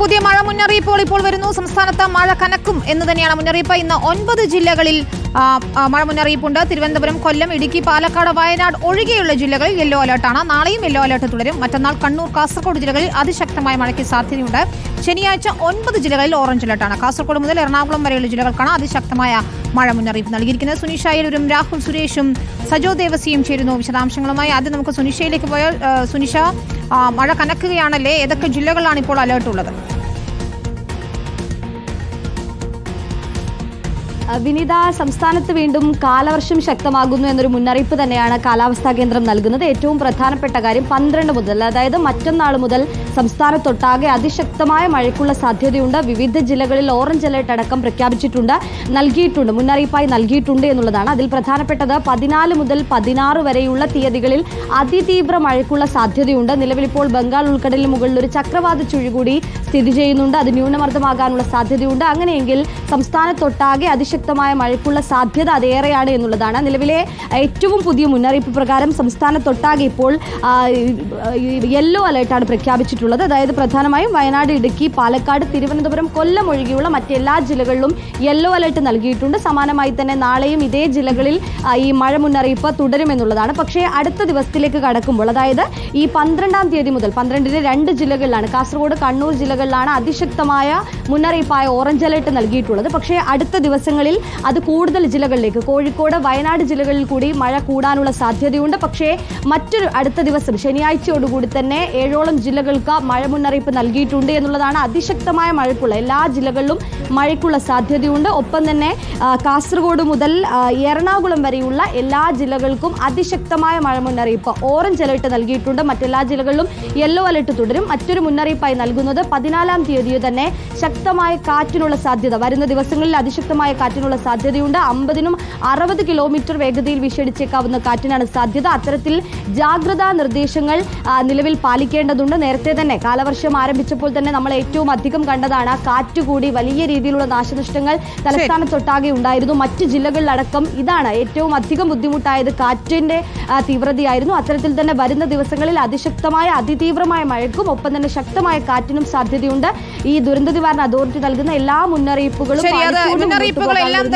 പുതിയ മഴ മുന്നറിയിപ്പുകൾ ഇപ്പോൾ വരുന്നു. സംസ്ഥാനത്ത് മഴ കനക്കും എന്ന് തന്നെയാണ് മുന്നറിയിപ്പ്. ഇന്ന് ഒൻപത് ജില്ലകളിൽ മഴ മുന്നറിയിപ്പുണ്ട്. തിരുവനന്തപുരം കൊല്ലം ഇടുക്കി പാലക്കാട് വയനാട് ഒഴികെയുള്ള ജില്ലകളിൽ യെല്ലോ അലർട്ടാണ് നാളെയും യെല്ലോ അലർട്ട് തുടരും. മറ്റന്നാൾ കണ്ണൂർ കാസർഗോഡ് ജില്ലകളിൽ അതിശക്തമായ മഴയ്ക്ക് സാധ്യതയുണ്ട്. ശനിയാഴ്ച ഒൻപത് ജില്ലകളിൽ ഓറഞ്ച് അലർട്ടാണ് കാസർഗോഡ് മുതൽ എറണാകുളം വരെയുള്ള ജില്ലകൾക്കാണ് അതിശക്തമായ മഴ മുന്നറിയിപ്പ് നൽകിയിരിക്കുന്നത്. സുനിഷ അയ്യലൂരും രാഹുൽ സുരേഷും സജോ ദേവസിയും ചേരുന്നു വിശദാംശങ്ങളുമായി. ആദ്യം നമുക്ക് സുനിഷയിലേക്ക് പോയാൽ സുനിഷ മഴ കനക്കുകയാണല്ലേ? ഏതൊക്കെ ജില്ലകളിലാണ് ഇപ്പോൾ അലർട്ട് വിനീത സംസ്ഥാനത്ത് വീണ്ടും കാലവർഷം ശക്തമാകുന്നു എന്നൊരു മുന്നറിയിപ്പ് തന്നെയാണ് കാലാവസ്ഥാ കേന്ദ്രം നൽകുന്നത്. ഏറ്റവും പ്രധാനപ്പെട്ട കാര്യം പന്ത്രണ്ട് മുതൽ അതായത് മറ്റന്നാൾ മുതൽ സംസ്ഥാനത്തൊട്ടാകെ അതിശക്തമായ മഴയ്ക്കുള്ള സാധ്യതയുണ്ട്. വിവിധ ജില്ലകളിൽ ഓറഞ്ച് അലർട്ട് അടക്കം പ്രഖ്യാപിച്ചിട്ടുണ്ട്. നൽകിയിട്ടുണ്ട്. മുന്നറിയിപ്പായി നൽകിയിട്ടുണ്ട് എന്നുള്ളതാണ്. അതിൽ പ്രധാനപ്പെട്ടത് പതിനാല് മുതൽ പതിനാറ് വരെയുള്ള തീയതികളിൽ അതിതീവ്ര മഴയ്ക്കുള്ള സാധ്യതയുണ്ട്. നിലവിൽ ഇപ്പോൾ ബംഗാൾ ഉൾക്കടലിന് മുകളിൽ ഒരു ചക്രവാത ചുഴി കൂടി സ്ഥിതി ചെയ്യുന്നുണ്ട്. അത് ന്യൂനമർദ്ദമാകാനുള്ള സാധ്യതയുണ്ട്. അങ്ങനെയെങ്കിൽ സംസ്ഥാനത്തൊട്ടാകെ അതിശക്തമായ മഴയ്ക്കുള്ള സാധ്യത അതേറെയാണ് എന്നുള്ളതാണ്. നിലവിലെ ഏറ്റവും പുതിയ മുന്നറിയിപ്പ് പ്രകാരം സംസ്ഥാനത്തൊട്ടാകെ ഇപ്പോൾ യെല്ലോ അലേർട്ടാണ് പ്രഖ്യാപിച്ചിട്ടുള്ളത്. അതായത് പ്രധാനമായും വയനാട് ഇടുക്കി പാലക്കാട് തിരുവനന്തപുരം കൊല്ലം ഒഴികെയുള്ള മറ്റെല്ലാ ജില്ലകളിലും യെല്ലോ അലർട്ട് നൽകിയിട്ടുണ്ട്. സമാനമായി തന്നെ നാളെയും ഇതേ ജില്ലകളിൽ ഈ മഴ മുന്നറിയിപ്പ് തുടരുമെന്നുള്ളതാണ്. പക്ഷേ അടുത്ത ദിവസത്തിലേക്ക് കടക്കുമ്പോൾ അതായത് ഈ പന്ത്രണ്ടാം തീയതി മുതൽ പന്ത്രണ്ടിന് രണ്ട് ജില്ലകളിലാണ് കാസർഗോഡ് കണ്ണൂർ ജില്ലകളിലാണ് അതിശക്തമായ മുന്നറിയിപ്പായ ഓറഞ്ച് അലർട്ട് നൽകിയിട്ടുള്ളത്. പക്ഷേ അടുത്ത ദിവസങ്ങളിൽ അത് കൂടുതൽ ജില്ലകളിലേക്ക് കോഴിക്കോട് വയനാട് ജില്ലകളിൽ കൂടി മഴ കൂടാനുള്ള സാധ്യതയുണ്ട്. പക്ഷേ മറ്റൊരു അടുത്ത ദിവസം ശനിയാഴ്ചയോടുകൂടി തന്നെ ഏഴോളം ജില്ലകൾക്ക് മഴ മുന്നറിയിപ്പ് നൽകിയിട്ടുണ്ട് എന്നുള്ളതാണ് അതിശക്തമായ മഴയ്ക്കുള്ള എല്ലാ ജില്ലകളിലും മഴയ്ക്കുള്ള സാധ്യതയുണ്ട്. ഒപ്പം തന്നെ കാസർഗോഡ് മുതൽ എറണാകുളം വരെയുള്ള എല്ലാ ജില്ലകൾക്കും അതിശക്തമായ മഴ മുന്നറിയിപ്പ്. ഓറഞ്ച് അലർട്ട് നൽകിയിട്ടുണ്ട്. മറ്റെല്ലാ ജില്ലകളിലും യെല്ലോ അലർട്ട് തുടരും. മറ്റൊരു മുന്നറിയിപ്പായി നൽകുന്നത് പതിനാലാം തീയതി തന്നെ ശക്തമായ കാറ്റിനുള്ള സാധ്യത. വരുന്ന ദിവസങ്ങളിൽ അതിശക്തമായ കാറ്റിനുള്ള സാധ്യതയുണ്ട്. അമ്പതിനും അറുപത് കിലോമീറ്റർ വേഗതയിൽ വീശടിച്ചേക്കാവുന്ന കാറ്റിനാണ് സാധ്യത. അത്തരത്തിൽ ജാഗ്രതാ നിർദ്ദേശങ്ങൾ നിലവിൽ പാലിക്കേണ്ടതുണ്ട്. നേരത്തെ തന്നെ. കാലവർഷം ആരംഭിച്ചപ്പോൾ തന്നെ നമ്മൾ ഏറ്റവും അധികം കണ്ടതാണ് കാറ്റുകൂടി കാറ്റ് കൂടി വലിയ രീതിയിലുള്ള നാശനഷ്ടങ്ങൾ തലസ്ഥാനത്തൊട്ടാകെ ഉണ്ടായിരുന്നു. മറ്റ് ജില്ലകളിലടക്കം ഇതാണ് ഏറ്റവും അധികം ബുദ്ധിമുട്ടായത്. കാറ്റിന്റെ തീവ്രതയായിരുന്നു. അത്തരത്തിൽ തന്നെ വരുന്ന ദിവസങ്ങളിൽ അതിശക്തമായ അതിതീവ്രമായ മഴയ്ക്കും ഒപ്പം തന്നെ ശക്തമായ കാറ്റിനും സാധ്യതയുണ്ട്. ഈ ദുരന്ത നിവാരണ അതോറിറ്റി നൽകുന്ന എല്ലാ മുന്നറിയിപ്പുകളും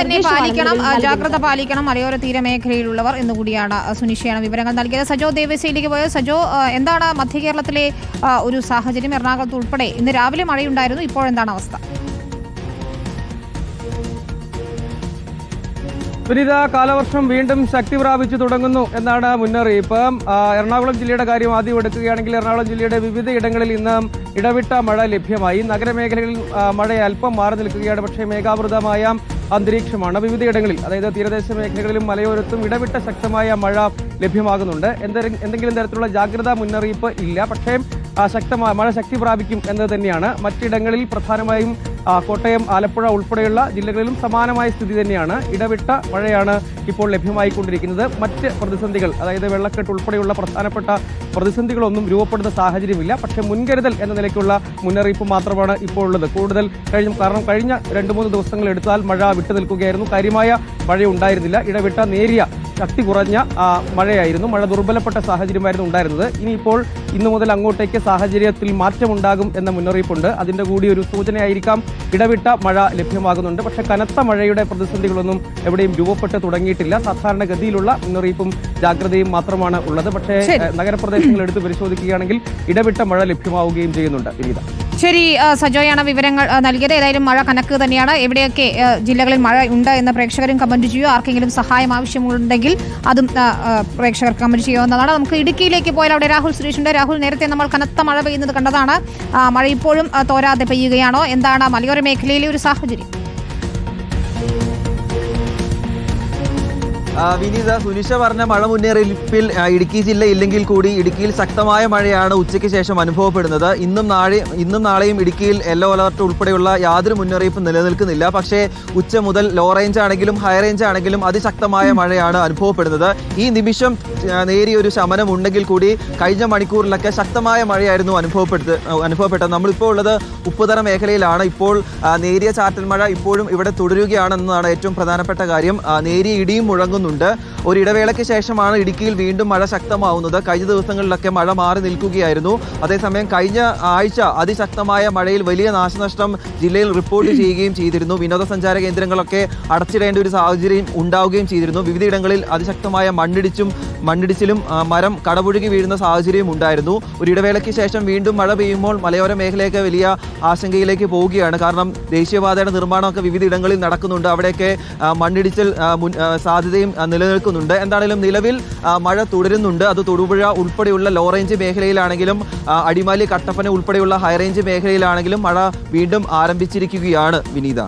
തന്നെ പാലിക്കണം. ജാഗ്രത പാലിക്കണം. മലയോര തീരമേഖലയിലുള്ളവർ എന്നുകൂടിയാണ് സുനിഷയാണ് വിവരങ്ങൾ നൽകിയത്. സജോ ദേവസ്യയിലേക്ക് പോയത് സജോ എന്താണ് മധ്യ കേരളത്തിലെ ആ, ഒരു സാഹചര്യം എറണാകുളത്ത് ഉൾപ്പെടെ ഇന്ന് രാവിലെ മഴയുണ്ടായിരുന്നു. ഇപ്പോഴെന്താണ് അവസ്ഥ? പുനിത കാലവർഷം വീണ്ടും ശക്തി പ്രാപിച്ചു തുടങ്ങുന്നു എന്നാണ് മുന്നറിയിപ്പ്. എറണാകുളം ജില്ലയുടെ കാര്യം ആദ്യം എടുക്കുകയാണെങ്കിൽ എറണാകുളം ജില്ലയുടെ വിവിധ ഇടങ്ങളിൽ ഇന്ന് ഇടവിട്ട മഴ ലഭ്യമായി. നഗരമേഖലകളിൽ മഴ അല്പം മാറി നിൽക്കുകയാണ്. പക്ഷേ മേഘാവൃതമായ അന്തരീക്ഷമാണ് വിവിധയിടങ്ങളിൽ അതായത് തീരദേശ മേഖലകളിലും മലയോരത്തും ഇടവിട്ട ശക്തമായ മഴ ലഭ്യമാകുന്നുണ്ട്. എന്തെങ്കിലും തരത്തിലുള്ള ജാഗ്രതാ മുന്നറിയിപ്പ് ഇല്ല. പക്ഷേ ശക്തമായ മഴ ശക്തി പ്രാപിക്കും എന്നത് തന്നെയാണ്. മറ്റിടങ്ങളിൽ പ്രധാനമായും കോട്ടയം ആലപ്പുഴ ഉൾപ്പെടെയുള്ള ജില്ലകളിലും സമാനമായ സ്ഥിതി തന്നെയാണ്. ഇടവിട്ട മഴയാണ് ഇപ്പോൾ ലഭ്യമായിക്കൊണ്ടിരിക്കുന്നത്. മറ്റ് പ്രതിസന്ധികൾ അതായത് വെള്ളക്കെട്ട് ഉൾപ്പെടെയുള്ള പ്രധാനപ്പെട്ട പ്രതിസന്ധികളൊന്നും രൂപപ്പെടുന്ന സാഹചര്യമില്ല. പക്ഷേ മുൻകരുതൽ എന്ന നിലയ്ക്കുള്ള മുന്നറിയിപ്പ് മാത്രമാണ് ഇപ്പോൾ ഉള്ളത്. കൂടുതൽ കഴിഞ്ഞ കാരണം കഴിഞ്ഞ രണ്ട് മൂന്ന് ദിവസങ്ങൾ എടുത്താൽ മഴ വിട്ടു നിൽക്കുകയായിരുന്നു കാര്യമായ മഴ ഉണ്ടായിരുന്നില്ല ഇടവിട്ട നേരിയ ശക്തി കുറഞ്ഞ മഴയായിരുന്നു. മഴ ദുർബലപ്പെട്ട സാഹചര്യമായിരുന്നു ഉണ്ടായിരുന്നത്. ഇനിയിപ്പോൾ ഇന്നു മുതൽ അങ്ങോട്ടേക്ക് സാഹചര്യത്തിൽ മാറ്റമുണ്ടാകും എന്ന മുന്നറിയിപ്പുണ്ട്. അതിന്റെ കൂടി ഒരു സൂചനയായിരിക്കാം. ഇടവിട്ട മഴ ലഭ്യമാകുന്നുണ്ട്. പക്ഷെ കനത്ത മഴയുടെ പ്രതിസന്ധികളൊന്നും എവിടെയും രൂപപ്പെട്ട് തുടങ്ങിയിട്ടില്ല. സാധാരണഗതിയിലുള്ള മുന്നറിയിപ്പും ജാഗ്രതയും മാത്രമാണ് ഉള്ളത്. പക്ഷേ. നഗരപ്രദേശങ്ങൾ എടുത്ത് പരിശോധിക്കുകയാണെങ്കിൽ ഇടവിട്ട മഴ ലഭ്യമാവുകയും ചെയ്യുന്നുണ്ട്. വിനീത ശരി സജോയാണ് വിവരങ്ങൾ നൽകിയത്. ഏതായാലും മഴ കനക്ക് തന്നെയാണ്. എവിടെയൊക്കെ ജില്ലകളിൽ മഴ ഉണ്ട് എന്ന് പ്രേക്ഷകരും കമന്റ് ചെയ്യൂ ആർക്കെങ്കിലും സഹായം ആവശ്യമുണ്ടെങ്കിൽ അതും പ്രേക്ഷകർ കമന്റ് ചെയ്യാവുന്നതാണ് നമുക്ക് ഇടുക്കിയിലേക്ക് പോയാൽ അവിടെ രാഹുൽ സുരേഷ് ഉണ്ട് രാഹുൽ നേരത്തെ നമ്മൾ കനത്ത മഴ പെയ്യുന്നത് കണ്ടതാണ്. മഴ ഇപ്പോഴും തോരാതെ പെയ്യുകയാണോ? എന്താണ് മലയോര മേഖലയിലെ ഒരു സാഹചര്യം? വിനീത സുനിഷ പറഞ്ഞ മഴ മുന്നറിയിപ്പിൽ ഇടുക്കി ജില്ല ഇല്ലെങ്കിൽ കൂടി ഇടുക്കിയിൽ ശക്തമായ മഴയാണ് ഉച്ചയ്ക്ക് ശേഷം അനുഭവപ്പെടുന്നത്. ഇന്നും നാളെ ഇന്നും നാളെയും ഇടുക്കിയിൽ യെല്ലോ അലർട്ട് ഉൾപ്പെടെയുള്ള യാതൊരു മുന്നറിയിപ്പും നിലനിൽക്കുന്നില്ല. പക്ഷേ ഉച്ച മുതൽ ലോ റേഞ്ച് ആണെങ്കിലും ഹൈ റേഞ്ച് ആണെങ്കിലും അതിശക്തമായ മഴയാണ് അനുഭവപ്പെടുന്നത്. ഈ നിമിഷം നേരിയൊരു ശമനം ഉണ്ടെങ്കിൽ കൂടി കഴിഞ്ഞ മണിക്കൂറിലൊക്കെ ശക്തമായ മഴയായിരുന്നു അനുഭവപ്പെടുത്ത അനുഭവപ്പെട്ടത്. നമ്മളിപ്പോൾ ഉള്ളത് ഉപ്പുതറ മേഖലയിലാണ്. ഇപ്പോൾ നേരിയ ചാറ്റൽ മഴ ഇപ്പോഴും ഇവിടെ തുടരുകയാണെന്നതാണ് ഏറ്റവും പ്രധാനപ്പെട്ട കാര്യം. നേരിയ ഇടിയും മുഴങ്ങുന്നു. നിലനിൽക്കുന്നുണ്ട് ഒരു ഇടവേളയ്ക്ക് ശേഷമാണ് ഇടുക്കിയിൽ വീണ്ടും മഴ ശക്തമാവുന്നത്. കഴിഞ്ഞ ദിവസങ്ങളിലൊക്കെ മഴ മാറി നിൽക്കുകയായിരുന്നു. അതേസമയം കഴിഞ്ഞ ആഴ്ച അതിശക്തമായ മഴയിൽ വലിയ നാശനഷ്ടം ജില്ലയിൽ റിപ്പോർട്ട് ചെയ്യുകയും ചെയ്തിരുന്നു. വിനോദസഞ്ചാര കേന്ദ്രങ്ങളൊക്കെ അടച്ചിടേണ്ട ഒരു സാഹചര്യം ഉണ്ടാവുകയും ചെയ്തിരുന്നു. വിവിധയിടങ്ങളിൽ അതിശക്തമായ മണ്ണിടിച്ചും മണ്ണിടിച്ചിലും മരം കടപുഴുകി വീഴുന്ന സാഹചര്യം ഉണ്ടായിരുന്നു. ഒരു ഇടവേളയ്ക്ക് ശേഷം വീണ്ടും മഴ പെയ്യുമ്പോൾ മലയോര മേഖലയൊക്കെ വലിയ ആശങ്കയിലേക്ക് പോവുകയാണ്. കാരണം ദേശീയപാതയുടെ നിർമ്മാണമൊക്കെ വിവിധ ഇടങ്ങളിൽ നടക്കുന്നുണ്ട്. അവിടെയൊക്കെ മണ്ണിടിച്ചിൽ സാധ്യതയും നിലനിൽക്കുന്നുണ്ട്. എന്താണെങ്കിലും നിലവിൽ മഴ തുടരുന്നുണ്ട്. അത് തൊടുപുഴ ഉൾപ്പെടെയുള്ള ലോ റേഞ്ച് മേഖലയിലാണെങ്കിലും അടിമാലി കട്ടപ്പന ഉൾപ്പെടെയുള്ള ഹൈറേഞ്ച് മേഖലയിലാണെങ്കിലും മഴ വീണ്ടും ആരംഭിച്ചിരിക്കുകയാണ് വിനീത.